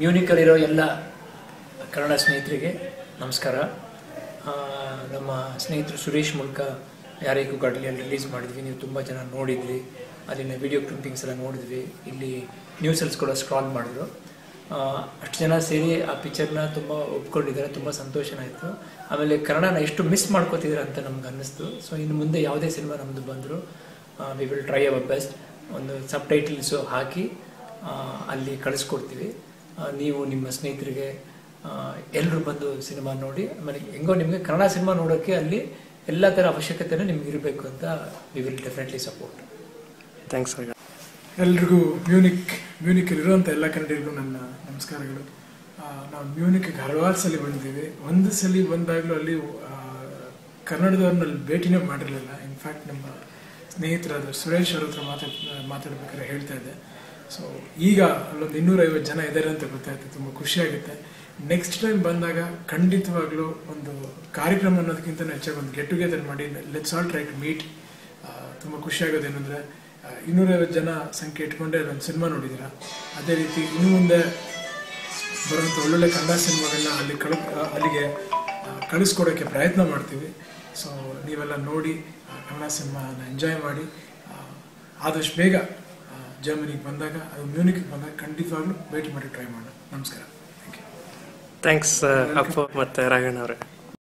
ಮ್ಯೂನಿಕಲ್ಲಿರೋ ಎಲ್ಲ ಕನ್ನಡ ಸ್ನೇಹಿತರಿಗೆ ನಮಸ್ಕಾರ. ನಮ್ಮ ಸ್ನೇಹಿತರು ಸುರೇಶ್ ಮೂಲಕ ಯಾರಿಗೂ ಅಲ್ಲಿ ರಿಲೀಸ್ ಮಾಡಿದ್ವಿ. ನೀವು ತುಂಬ ಜನ ನೋಡಿದ್ರಿ. ಅಲ್ಲಿನ ವಿಡಿಯೋ ಕ್ಲಿಪ್ಪಿಂಗ್ಸ್ ಎಲ್ಲ ನೋಡಿದ್ವಿ. ಇಲ್ಲಿ ನ್ಯೂಸಲ್ಸ್ ಕೂಡ ಸ್ಕ್ರಾಲ್ ಮಾಡಿದ್ರು. ಅಷ್ಟು ಜನ ಸೇರಿ ಆ ಪಿಕ್ಚರ್ನ ತುಂಬ ಒಪ್ಕೊಂಡಿದ್ದಾರೆ. ತುಂಬ ಸಂತೋಷನ ಆಯಿತು. ಆಮೇಲೆ ಕನ್ನಡನ ಎಷ್ಟು ಮಿಸ್ ಮಾಡ್ಕೋತಿದ್ದಾರೆ ಅಂತ ನಮ್ಗೆ ಅನ್ನಿಸ್ತು. ಸೊ ಇನ್ನು ಮುಂದೆ ಯಾವುದೇ ಸಿನಿಮಾ ನಮ್ಮದು ಬಂದರೂ we will try our best ಒಂದು ಸಬ್ ಟೈಟಲ್ಸು ಹಾಕಿ ಅಲ್ಲಿ ಕಳಿಸ್ಕೊಡ್ತೀವಿ. ನೀವು ನಿಮ್ಮ ಸ್ನೇಹಿತರಿಗೆ ಎಲ್ಲರೂ ಬಂದು ಸಿನಿಮಾ ನೋಡಿ ಆಮೇಲೆ ಹೆಂಗೋ ನಿಮಗೆ ಕನ್ನಡ ಸಿನಿಮಾ ನೋಡೋಕ್ಕೆ ಅಲ್ಲಿ ಎಲ್ಲ ಥರ ಅವಶ್ಯಕತೆಯೂ ನಿಮ್ಗೆ ಇರಬೇಕು ಅಂತ we will definitely support thanks sir ಎಲ್ರಿಗೂ ಮ್ಯೂನಿಕ್ ಮ್ಯೂನಿಕಲ್ಲಿರುವಂಥ ಎಲ್ಲ ಕನ್ನಡಿಗರಿಗೂ ನನ್ನ ನಮಸ್ಕಾರಗಳು. ನಾವು ಮ್ಯೂನಿಕ್ ಹಲವಾರು ಸಲ ಬಂದಿದ್ದೀವಿ. ಒಂದು ಸಲ ಬಂದಾಗಲೂ ಅಲ್ಲಿ ಕನ್ನಡದವ್ರನ್ನಲ್ಲಿ ಕನ್ನಡದವ್ರನ್ನ ಅಲ್ಲಿ ಭೇಟಿನೇ ಮಾಡಿರಲಿಲ್ಲ. ಇನ್ಫ್ಯಾಕ್ಟ್ ನಮ್ಮ ಸ್ನೇಹಿತರಾದ ಸುರೇಶ್ ಅವ್ರ ಹತ್ರ ಮಾತಾಡ್ ಮಾತಾಡ್ಬೇಕಾದ್ರೆ ಹೇಳ್ತಾ ಇದ್ದೆ. ಸೊ ಈಗ ಅಲ್ಲೊಂದು ಇನ್ನೂರೈವತ್ತು ಜನ ಇದ್ದಾರೆ ಅಂತ ಗೊತ್ತಾಯ್ತು, ತುಂಬ ಖುಷಿಯಾಗುತ್ತೆ. ನೆಕ್ಸ್ಟ್ ಟೈಮ್ ಬಂದಾಗ ಖಂಡಿತವಾಗ್ಲೂ ಒಂದು ಕಾರ್ಯಕ್ರಮ ಅನ್ನೋದಕ್ಕಿಂತ ಹೆಚ್ಚಾಗಿ ಒಂದು ಗೆಟ್ ಟುಗೆದರ್ ಮಾಡಿ let's all try to meet ತುಂಬ ಖುಷಿಯಾಗೋದು ಏನಂದರೆ ಇನ್ನೂರೈವತ್ತು ಜನ ಸಂಖ್ಯೆ ಇಟ್ಕೊಂಡೆ ಅಲ್ಲೊಂದು ಸಿನಿಮಾ ನೋಡಿದ್ದೀರಾ? ಅದೇ ರೀತಿ ಇನ್ನು ಮುಂದೆ ಬರುವಂಥ ಒಳ್ಳೊಳ್ಳೆ ಕನ್ನಡ ಸಿನಿಮಾಗಳನ್ನ ಅಲ್ಲಿ ಕಳ, ಅಲ್ಲಿಗೆ ಕಳಿಸ್ಕೊಡೋಕ್ಕೆ ಪ್ರಯತ್ನ ಮಾಡ್ತೀವಿ. ಸೊ ನೀವೆಲ್ಲ ನೋಡಿ ಕನ್ನಡ ಸಿನಿಮಾನ ಎಂಜಾಯ್ ಮಾಡಿ ಆದಷ್ಟು ಬೇಗ ಜರ್ಮನಿಗೆ ಬಂದಾಗ ಅದು ಮ್ಯೂನಿಕ್ಗೆ ಬಂದಾಗ ಖಂಡಿತವಾಗ್ಲೂ ಭೇಟಿ ಮಾಡಿ ಟ್ರೈ ಮಾಡೋಣ. ನಮಸ್ಕಾರ. ಥ್ಯಾಂಕ್ ಯು ಥ್ಯಾಂಕ್ಸ್ ಅಪ್ಪ ಮತ್ತು ರಾಘಣ್ಣ ಅವರೇ.